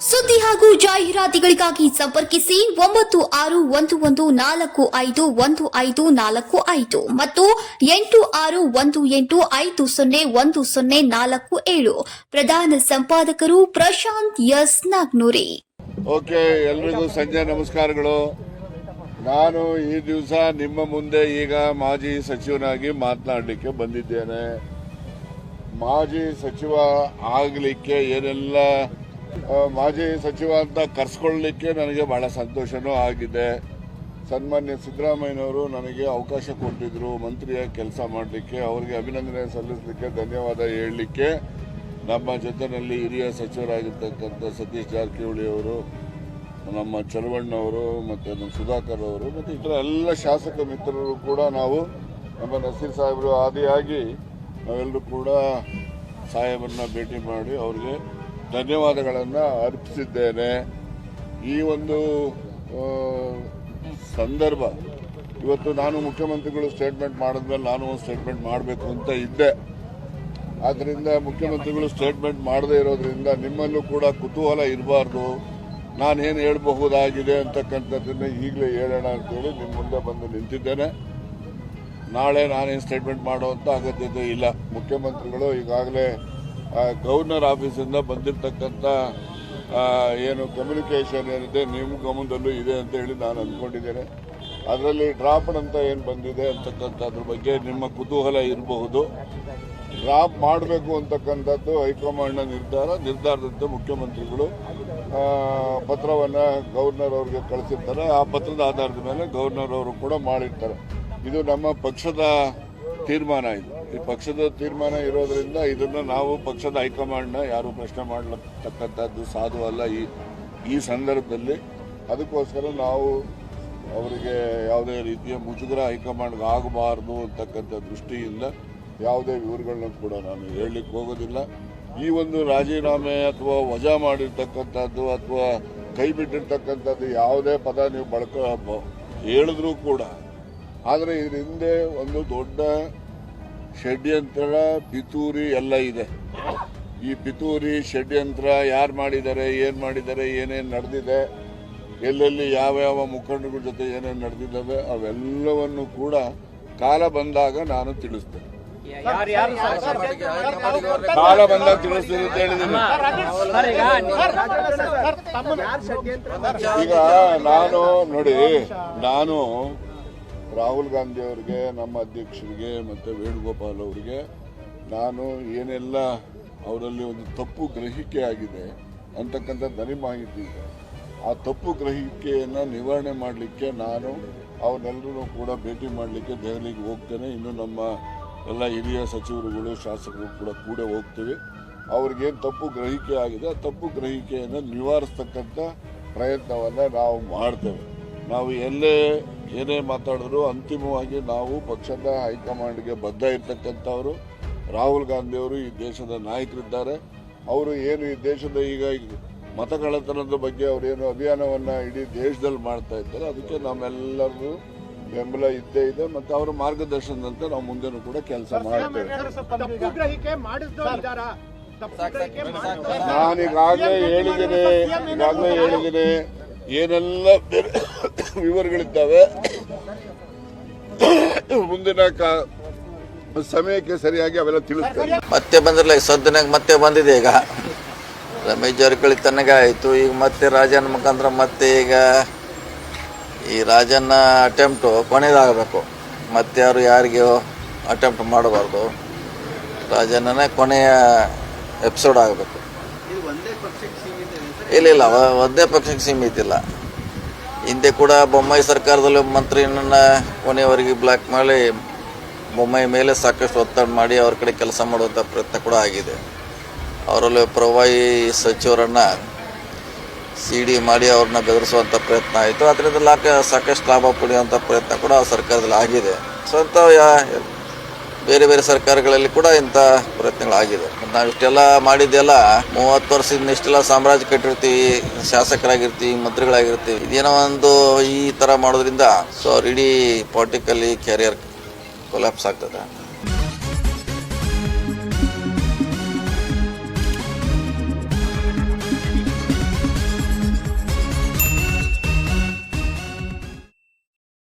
ಸುದ್ದಿ ಹಾಗೂ ಜಾಹೀರಾತುಗಳಿಗಾಗಿ ಸಂಪರ್ಕಿಸಿ ಒಂಬತ್ತು ಆರು ಒಂದು ಒಂದು ನಾಲ್ಕು ಐದು ಒಂದು ಐದು ನಾಲ್ಕು ಐದು ಮತ್ತು ಎಂಟು ಆರು ಒಂದು ಎಂಟು ಐದು ಸೊನ್ನೆ ಒಂದು ಸೊನ್ನೆ ನಾಲ್ಕು ಏಳು. ಪ್ರಧಾನ ಸಂಪಾದಕರು ಪ್ರಶಾಂತ್ ಎಸ್ ನಾಗ್ನೂರಿ. ಓಕೆ, ಎಲ್ರಿಗೂ ಸಂಜೆ ನಮಸ್ಕಾರಗಳು. ನಾನು ಈ ದಿವಸ ನಿಮ್ಮ ಮುಂದೆ ಈಗ ಮಾಜಿ ಸಚಿವನಾಗಿ ಮಾತನಾಡಲಿಕ್ಕೆ ಬಂದಿದ್ದೇನೆ. ಮಾಜಿ ಸಚಿವ ಆಗಲಿಕ್ಕೆ ಏನೆಲ್ಲ ಮಾಜಿ ಸಚಿವ ಅಂತ ಕರ್ಸ್ಕೊಳ್ಳಿಕ್ಕೆ ನನಗೆ ಬಹಳ ಸಂತೋಷನೂ ಆಗಿದೆ. ಸನ್ಮಾನ್ಯ ಸಿದ್ದರಾಮಯ್ಯನವರು ನನಗೆ ಅವಕಾಶ ಕೊಟ್ಟಿದ್ರು, ಮಂತ್ರಿಯ ಕೆಲಸ ಮಾಡಲಿಕ್ಕೆ, ಅವರಿಗೆ ಅಭಿನಂದನೆ ಸಲ್ಲಿಸಲಿಕ್ಕೆ, ಧನ್ಯವಾದ ಹೇಳಲಿಕ್ಕೆ. ನಮ್ಮ ಜೊತೆಯಲ್ಲಿ ಹಿರಿಯ ಸಚಿವರಾಗಿರ್ತಕ್ಕಂಥ ಸತೀಶ್ ಜಾರಕಿಹೊಳಿ ಅವರು, ನಮ್ಮ ಚಲವಣ್ಣವರು, ಮತ್ತು ನಮ್ಮ ಸುಧಾಕರ್ ಅವರು, ಮತ್ತು ಇತರ ಎಲ್ಲ ಶಾಸಕ ಮಿತ್ರರು ಕೂಡ ನಾವು, ನಮ್ಮ ನಸೀರ್ ಸಾಹೇಬರು ಆದಿಯಾಗಿ ನಾವೆಲ್ಲರೂ ಕೂಡ ಸಾಹೇಬರನ್ನ ಭೇಟಿ ಮಾಡಿ ಅವ್ರಿಗೆ ಧನ್ಯವಾದಗಳನ್ನು ಅರ್ಪಿಸಿದ್ದೇನೆ. ಈ ಒಂದು ಸಂದರ್ಭ, ಇವತ್ತು ನಾನು ಮುಖ್ಯಮಂತ್ರಿಗಳು ಸ್ಟೇಟ್ಮೆಂಟ್ ಮಾಡಿದ್ಮೇಲೆ ನಾನು ಒಂದು ಸ್ಟೇಟ್ಮೆಂಟ್ ಮಾಡಬೇಕು ಅಂತ ಇದ್ದೆ. ಆದ್ದರಿಂದ ಮುಖ್ಯಮಂತ್ರಿಗಳು ಸ್ಟೇಟ್ಮೆಂಟ್ ಮಾಡದೇ ಇರೋದ್ರಿಂದ ನಿಮ್ಮಲ್ಲೂ ಕೂಡ ಕುತೂಹಲ ಇರಬಾರ್ದು. ನಾನೇನು ಹೇಳಬಹುದಾಗಿದೆ ಅಂತಕ್ಕಂಥದ್ದನ್ನು ಈಗಲೇ ಹೇಳೋಣ ಅಂತೇಳಿ ನಿಮ್ಮ ಮುಂದೆ ಬಂದು ನಿಂತಿದ್ದೇನೆ. ನಾಳೆ ನಾನೇನು ಸ್ಟೇಟ್ಮೆಂಟ್ ಮಾಡುವಂಥ ಅಗತ್ಯತೆ ಇಲ್ಲ. ಮುಖ್ಯಮಂತ್ರಿಗಳು ಈಗಾಗಲೇ ಗವರ್ನರ್ ಆಫೀಸಿಂದ ಬಂದಿರತಕ್ಕಂಥ ಏನು ಕಮ್ಯುನಿಕೇಷನ್ ಏನಿದೆ ನಿಮ್ಮ ಗಮನದಲ್ಲೂ ಇದೆ ಅಂತ ಹೇಳಿ ನಾನು ಅಂದ್ಕೊಂಡಿದ್ದೇನೆ. ಅದರಲ್ಲಿ ಡ್ರಾಪ್ ಅಂತ ಏನು ಬಂದಿದೆ ಅಂತಕ್ಕಂಥದ್ರ ಬಗ್ಗೆ ನಿಮ್ಮ ಕುತೂಹಲ ಇರಬಹುದು. ಡ್ರಾಪ್ ಮಾಡಬೇಕು ಅಂತಕ್ಕಂಥದ್ದು ಹೈಕಮಾಂಡ್ನ ನಿರ್ಧಾರ, ನಿರ್ಧಾರದಂತೆ ಮುಖ್ಯಮಂತ್ರಿಗಳು ಪತ್ರವನ್ನು ಗವರ್ನರ್ ಅವರಿಗೆ ಕಳಿಸಿರ್ತಾರೆ. ಆ ಪತ್ರದ ಆಧಾರದ ಮೇಲೆ ಗವರ್ನರ್ ಅವರು ಕೂಡ ಮಾಡಿರ್ತಾರೆ. ಇದು ನಮ್ಮ ಪಕ್ಷದ ತೀರ್ಮಾನ ಇದು. ಈ ಪಕ್ಷದ ತೀರ್ಮಾನ ಇರೋದ್ರಿಂದ ಇದನ್ನ ನಾವು ಪಕ್ಷದ ಹೈಕಮಾಂಡ್ನ ಯಾರು ಪ್ರಶ್ನೆ ಮಾಡತಕ್ಕಂಥದ್ದು ಸಾಧು ಅಲ್ಲ ಈ ಈ ಸಂದರ್ಭದಲ್ಲಿ. ಅದಕ್ಕೋಸ್ಕರ ನಾವು ಅವರಿಗೆ ಯಾವುದೇ ರೀತಿಯ ಮುಜುಗರ ಹೈಕಮಾಂಡ್ಗೆ ಆಗಬಾರ್ದು ಅಂತಕ್ಕಂಥ ದೃಷ್ಟಿಯಿಂದ ಯಾವುದೇ ವಿವರಗಳನ್ನ ಕೂಡ ನಾನು ಹೇಳಲಿಕ್ಕೆ ಹೋಗೋದಿಲ್ಲ. ಈ ಒಂದು ರಾಜೀನಾಮೆ ಅಥವಾ ವಜಾ ಮಾಡಿರ್ತಕ್ಕಂಥದ್ದು ಅಥವಾ ಕೈ ಬಿಟ್ಟಿರ್ತಕ್ಕಂಥದ್ದು ಯಾವುದೇ ಪದ ನೀವು ಬಳಕ, ಹೇಳಿದ್ರೂ ಕೂಡ. ಆದರೆ ಇದ್ರ ಹಿಂದೆ ಒಂದು ದೊಡ್ಡ ಷಡ್ಯಂತ್ರ ಪಿತೂರಿ ಎಲ್ಲ ಇದೆ ಈ ಪಿತೂರಿ ಷಡ್ಯಂತ್ರ ಯಾರು ಮಾಡಿದ್ದಾರೆ ಏನು ಮಾಡಿದ್ದಾರೆ ಏನೇನು ನಡೆದಿದೆ ಎಲ್ಲೆಲ್ಲಿ ಯಾವ ಯಾವ ಮುಖಂಡಗಳ ಜೊತೆ ಏನೇನು ನಡೆದಿದ್ದಾವೆ ಅವೆಲ್ಲವನ್ನು ಕೂಡ ಕಾಲ ಬಂದಾಗ ನಾನು ತಿಳಿಸ್ತೇನೆ ಕಾಲ ಬಂದಾಗ ತಿಳಿಸ್ತೀನಿ ಅಂತ ಹೇಳಿದ್ದೀನಿ ಈಗ ನಾನು ನೋಡಿ ನಾನು ರಾಹುಲ್ ಗಾಂಧಿ ಅವರಿಗೆ, ನಮ್ಮ ಅಧ್ಯಕ್ಷರಿಗೆ ಮತ್ತು ವೇಣುಗೋಪಾಲ್ ಅವರಿಗೆ ನಾನು ಏನೆಲ್ಲ ಅವರಲ್ಲಿ ಒಂದು ತಪ್ಪು ಗ್ರಹಿಕೆ ಆಗಿದೆ ಅಂತಕ್ಕಂಥ ನನಗೆ ಮಾಹಿತಿ ಇದೆ. ಆ ತಪ್ಪು ಗ್ರಹಿಕೆಯನ್ನು ನಿವಾರಣೆ ಮಾಡಲಿಕ್ಕೆ ನಾನು ಅವನ್ನೆಲ್ಲರೂ ಕೂಡ ಭೇಟಿ ಮಾಡಲಿಕ್ಕೆ ದೆಹಲಿಗೆ ಹೋಗ್ತೇನೆ. ಇನ್ನು ನಮ್ಮ ಎಲ್ಲ ಹಿರಿಯ ಸಚಿವರುಗಳು, ಶಾಸಕರು ಕೂಡ ಕೂಡ ಹೋಗ್ತೀವಿ. ಅವ್ರಿಗೇನು ತಪ್ಪು ಗ್ರಹಿಕೆ ಆಗಿದೆ, ಆ ತಪ್ಪು ಗ್ರಹಿಕೆಯನ್ನು ನಿವಾರಿಸ್ತಕ್ಕಂಥ ಪ್ರಯತ್ನವನ್ನು ನಾವು ಮಾಡ್ತೇವೆ. ನಾವು ಎಲ್ಲೇ ಏನೇ ಮಾತಾಡಿದ್ರು ಅಂತಿಮವಾಗಿ ನಾವು ಪಕ್ಷದ ಹೈಕಮಾಂಡ್ಗೆ ಬದ್ಧ ಇರ್ತಕ್ಕಂಥವರು. ರಾಹುಲ್ ಗಾಂಧಿ ಅವರು ಈ ದೇಶದ ನಾಯಕರಿದ್ದಾರೆ. ಅವರು ಏನು ಈ ದೇಶದ ಈಗ ಮತಗಳತನದ ಬಗ್ಗೆ ಅವರೇನು ಅಭಿಯಾನವನ್ನ ಇಡೀ ದೇಶದಲ್ಲಿ ಮಾಡ್ತಾ ಇದ್ದಾರೆ. ಅದಕ್ಕೆ ನಮ್ಮೆಲ್ಲರೂ ಬೆಂಬಲ ಇದ್ದೇ ಇದೆ. ಮತ್ತು ಅವರ ಮಾರ್ಗದರ್ಶನದಂತೆ ನಾವು ಮುಂದೆನೂ ಕೂಡ ಕೆಲಸ ಮಾಡ್ತೇವೆ. ನಾನೀಗಾಗಲೇ ಹೇಳಿದ್ದೀನಿ ಈಗಾಗಲೇ ಹೇಳಿದ್ದೀನಿ ಏನೆಲ್ಲ ಬೇರೆ ವಿವರಗಳಿದ್ದಾವೆ. ಮುಂದಿನ ಸಮಯಕ್ಕೆ ಸರಿಯಾಗಿ ಅವೆಲ್ಲ ತಿಳಿಸ್ತೇನೆ. ಮತ್ತೆ ಬಂದಿರಲ್ಲ ಈಗ ಮತ್ತೆ ಬಂದಿದೆ ಈಗ. ರಮೇಶ್ ಜಾರಕಿಹೊಳಿ ತನಗೆ ಆಯಿತು. ಈಗ ಮತ್ತೆ ರಾಜನ ಮುಖಾಂತರ ಮತ್ತೆ ಈಗ ಈ ರಾಜನ ಅಟೆಂಪ್ಟು ಕೊನೆಯದಾಗಬೇಕು. ಮತ್ತೆ ಯಾರು ಯಾರಿಗೂ ಅಟೆಂಪ್ಟ್ ಮಾಡಬಾರ್ದು. ರಾಜನೇ ಕೊನೆಯ ಎಪಿಸೋಡ್ ಆಗಬೇಕು. ಇಲ್ಲ ಇಲ್ಲ ಒಂದೇ ಪಕ್ಷಕ್ಕೆ ಸೀಮಿತ ಇಲ್ಲ. ಹಿಂದೆ ಕೂಡ ಬೊಮ್ಮಾಯಿ ಸರ್ಕಾರದಲ್ಲಿ ಮಂತ್ರಿಯನ್ನ ಕೊನೆಯವರೆಗೆ ಬ್ಲಾಕ್ ಮಾಡಿ ಬೊಮ್ಮಾಯಿ ಮೇಲೆ ಸಾಕಷ್ಟು ಒತ್ತಡ ಮಾಡಿ ಅವ್ರ ಕಡೆ ಕೆಲಸ ಮಾಡುವಂಥ ಪ್ರಯತ್ನ ಕೂಡ ಆಗಿದೆ. ಅವರಲ್ಲಿ ಪ್ರವಾಯಿ ಸಚಿವರನ್ನು ಸಿ ಡಿ ಮಾಡಿ ಅವ್ರನ್ನ ಬೆದರಿಸುವಂಥ ಪ್ರಯತ್ನ ಆಯಿತು. ಅದರಿಂದ ಲಾಕ ಸಾಕಷ್ಟು ಲಾಭ ಪಡೆಯುವಂಥ ಪ್ರಯತ್ನ ಕೂಡ ಸರ್ಕಾರದಲ್ಲಿ ಆಗಿದೆ. ಸ್ವಂತ ಯಾ ಬೇರೆ ಬೇರೆ ಸರ್ಕಾರಗಳಲ್ಲಿ ಕೂಡ ಇಂಥ ಪ್ರಯತ್ನಗಳಾಗಿದೆ. ನಾವು ಇಷ್ಟೆಲ್ಲ ಮಾಡಿದ್ದೆಲ್ಲ ಮೂವತ್ತು ವರ್ಷದಿಂದ ಇಷ್ಟೆಲ್ಲ ಸಾಮ್ರಾಜ್ಯ ಕಟ್ಟಿರ್ತೀವಿ, ಶಾಸಕರಾಗಿರ್ತೀವಿ, ಮಂತ್ರಿಗಳಾಗಿರ್ತೀವಿ. ಇದೇನೋ ಒಂದು ಈ ತರ ಮಾಡೋದ್ರಿಂದ, ಸೊ ಇಡೀ ಪೊಲಿಟಿಕಲಿ ಕೆರಿಯರ್ ಕೊಲಾಪ್ಸ್ ಆಗ್ತದೆ.